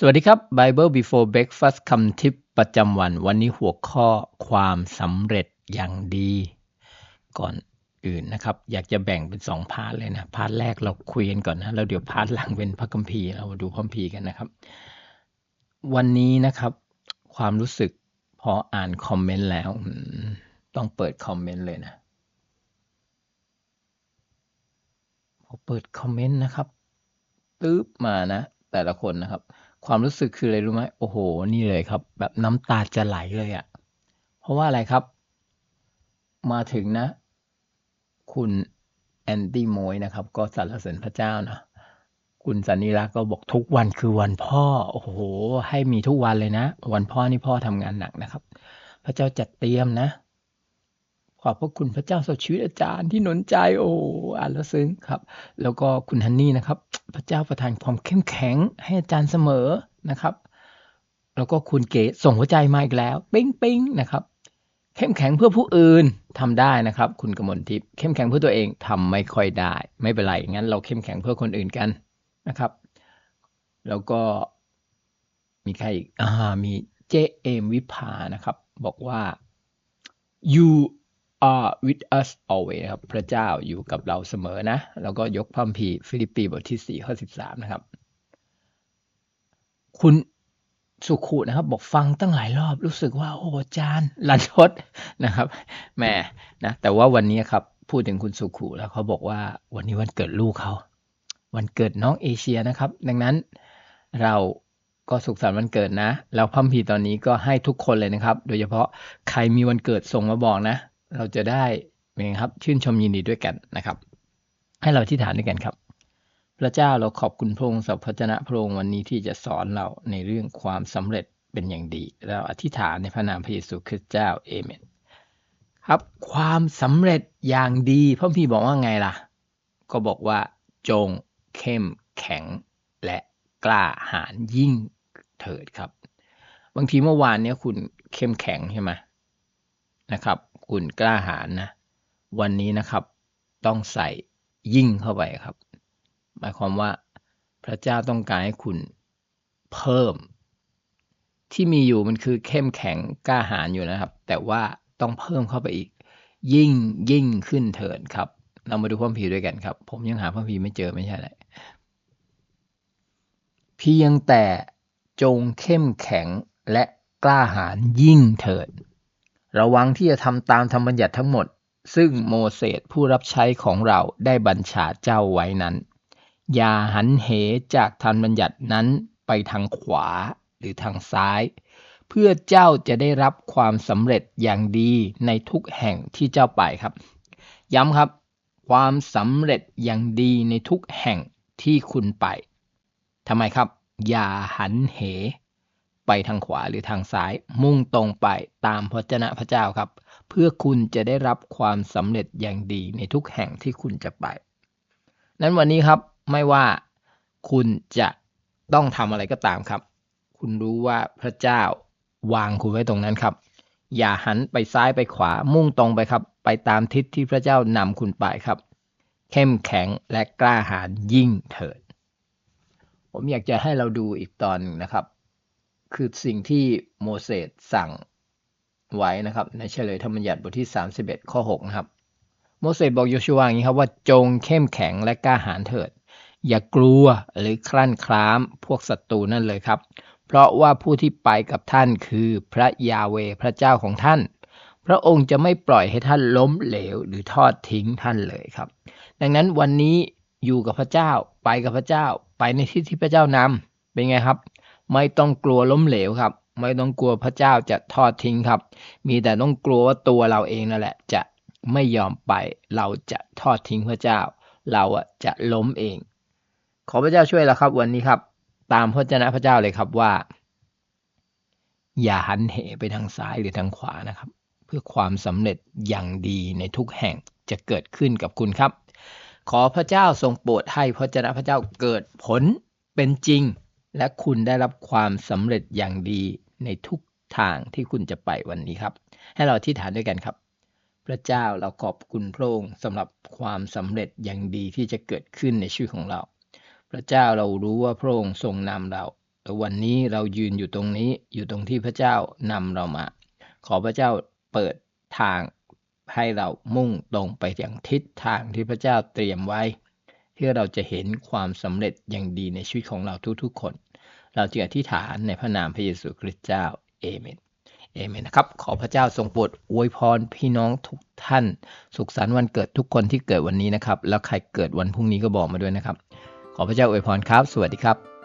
สวัสดีครับ Bible Before Breakfast คำทิปประจำวัน วันนี้หัวข้อความสำเร็จอย่างดี ก่อนอื่นนะครับ อยากจะแบ่งเป็นสองพาร์ทเลยนะ พาร์ทแรกเราคุยกันก่อนนะแล้วเดี๋ยวพาร์ทหลังเป็นพระคัมภีร์เราดูพระคัมภีร์กันนะครับ วันนี้นะครับ ความรู้สึกพออ่านคอมเมนต์แล้วต้องเปิดคอมเมนต์เลยนะ พอเปิดคอมเมนต์นะครับตึ๊บมานะ แต่ละคนนะครับ ความรู้สึกคืออะไรรู้ไหมโอ้โห นี่เลยครับ แบบน้ำตาจะไหลเลยอะ่ะ เพราะว่าอะไรครับ มาถึงนะ คุณแอนดี้โมยนะครับ ก็สรรเสริญพระเจ้านะคุณสันนิรักก็บอกทุกวันคือวันพ่อ โอ้โห ให้มีทุกวันเลยนะ วันพ่อนี่พ่อทำงานหนักนะครับ พระเจ้าจัดเตรียมนะ อบพระคุณพระเจ้าสดชีวิตอาจารย์ที่หนุนใจโอ้อ่านแล้วซึ้งครับ แล้วก็คุณฮันนี่นะครับ พระเจ้าประทานความเข้มแข็งให้อาจารย์เสมอนะครับ แล้วก็คุณเก๋ส่งหัวใจมาอีกแล้ว ปิ๊งปิ๊งนะครับ เข้มแข็งเพื่อผู้อื่นทำได้นะครับ คุณกมลทิพย์เข้มแข็งเพื่อตัวเองทำไม่ค่อยได้ ไม่เป็นไรงั้น เราเข้มแข็งเพื่อคนอื่นกันนะครับ แล้วก็มีใครอีกอ่ามีเจเอมวิภานะครับ บอกว่า you are with us always นะครับ พระเจ้าอยู่กับเราเสมอนะ แล้วก็ยกพัมภีฟิลิปปีบทที่4ข้อ13นะครับ คุณสุขุนะครับ บอกฟังตั้งหลายรอบรู้สึกว่า โอ้อาจารย์ลันทดนะครับแหม่นะแต่ว่าวันนี้ครับ พูดถึงคุณสุขุแล้วเขาบอกว่าวันนี้วันเกิดลูกเขาวันเกิดน้องเอเชียนะครับ ดังนั้นเราก็สุขสันต์วันเกิดนะ แล้วพัมพีตอนนี้ก็ให้ทุกคนเลยนะครับ โดยเฉพาะใครมีวันเกิดส่งมาบอกนะ เราจะได้เป็นไงครับ ชื่นชมยินดีด้วยกันนะครับ ให้เราที่ฐานด้วยกันครับ พระเจ้าเราขอบคุณพระองค์สำหรับพเจ้าพระองค์วันนี้ที่จะสอนเราในเรื่องความสำเร็จเป็นอย่างดี เราอธิษฐานในพระนามพระเยซูคริสต์เจ้าเอเมนครับความสำเร็จอย่างดีพระพี่บอกว่าไงล่ะ ก็บอกว่า จงเข้มแข็งและกล้าหาญยิ่งเถิดครับ บางทีเมื่อวานเนี้ยคุณเข้มแข็งใช่ไหมนะครับ คุณกล้าหาญนะ วันนี้นะครับ ต้องใส่ยิ่งเข้าไปครับ หมายความว่าพระเจ้าต้องการให้คุณเพิ่ม ที่มีอยู่มันคือเข้มแข็งกล้าหาญอยู่นะครับ แต่ว่าต้องเพิ่มเข้าไปอีก ยิ่งยิ่งขึ้นเถิดครับ เรามาดูพระคัมภีร์ด้วยกันครับ ผมยังหาพระคัมภีไม่เจอไม่ใช่อะไรเพียงแต่จงเข้มแข็งและกล้าหาญยิ่งเถิด ระวังที่จะทำตามธรรมบัญญัติทั้งหมด ซึ่งโมเสสผู้รับใช้ของเราได้บัญชาเจ้าไว้นั้น อย่าหันเหจากธรรมบัญญัตินั้นไปทางขวาหรือทางซ้าย เพื่อเจ้าจะได้รับความสำเร็จอย่างดีในทุกแห่งที่เจ้าไปครับ ย้ำครับ ความสำเร็จอย่างดีในทุกแห่งที่คุณไปทำไมครับ อย่าหันเห ไปทางขวาหรือทางซ้าย มุ่งตรงไปตามพระเจ้าพระเจ้าครับ เพื่อคุณจะได้รับความสำเร็จอย่างดีในทุกแห่งที่คุณจะไป นั้นวันนี้ครับไม่ว่าคุณจะต้องทำอะไรก็ตามครับ คุณรู้ว่าพระเจ้าวางคุณไว้ตรงนั้นครับ อย่าหันไปซ้ายไปขวามุ่งตรงไปครับ ไปตามทิศที่พระเจ้านำคุณไปครับ เข้มแข็งและกล้าหาญยิ่งเถิด ผมอยากจะให้เราดูอีกตอนหนึ่งนะครับ คือสิ่งที่โมเสสสั่งไว้นะครับ ในเฉลยธรรมบัญญัติบทที่ 31 ข้อ 6 นะครับ โมเสสบอกโยชูวาอย่างนี้ครับว่าจงเข้มแข็งและกล้าหาญเถิด อย่ากลัวหรือคลั่นคล้ามพวกศัตรูนั่นเลยครับ เพราะว่าผู้ที่ไปกับท่านคือพระยาเวพระเจ้าของท่าน พระองค์จะไม่ปล่อยให้ท่านล้มเหลวหรือทอดทิ้งท่านเลยครับ ดังนั้นวันนี้อยู่กับพระเจ้าไปกับพระเจ้าไปในที่ที่พระเจ้านำเป็นไงครับ ไม่ต้องกลัวล้มเหลวครับ ไม่ต้องกลัวพระเจ้าจะทอดทิ้งครับ มีแต่ต้องกลัวว่าตัวเราเองนั่นแหละ จะไม่ยอมไป เราจะทอดทิ้งพระเจ้า เราจะล้มเอง ขอพระเจ้าช่วยเราครับ วันนี้ครับ ตามพระเจ้าพระเจ้าเลยครับว่า อย่าหันเหไปทางซ้ายหรือทางขวานะครับ เพื่อความสำเร็จอย่างดีในทุกแห่งจะเกิดขึ้นกับคุณครับ ขอพระเจ้าทรงโปรดให้พระเจ้าพระเจ้าเกิดผลเป็นจริง และคุณได้รับความสำเร็จอย่างดีในทุกทางที่คุณจะไปวันนี้ครับ ให้เราที่ฐานด้วยกันครับ พระเจ้าเราขอบคุณพระองค์สำหรับความสำเร็จอย่างดีที่จะเกิดขึ้นในชีวิตของเรา พระเจ้าเรารู้ว่าพระองค์ทรงนำเราแล้ววันนี้เรายืนอยู่ตรงนี้อยู่ตรงที่พระเจ้านำเรามา ขอพระเจ้าเปิดทางให้เรามุ่งตรงไปอย่างทิศทางที่พระเจ้าเตรียมไว้ เพื่อเราจะเห็นความสำเร็จอย่างดีในชีวิตของเราทุกๆ คน เราจึงอธิษฐานในพระนามพระเยซูคริสต์เจ้าเอเมนเอเมนนะครับ ขอพระเจ้าทรงโปรดอวยพรพี่น้องทุกท่าน สุขสันต์วันเกิดทุกคนที่เกิดวันนี้นะครับ แล้วใครเกิดวันพรุ่งนี้ก็บอกมาด้วยนะครับ ขอพระเจ้าอวยพรครับ สวัสดีครับ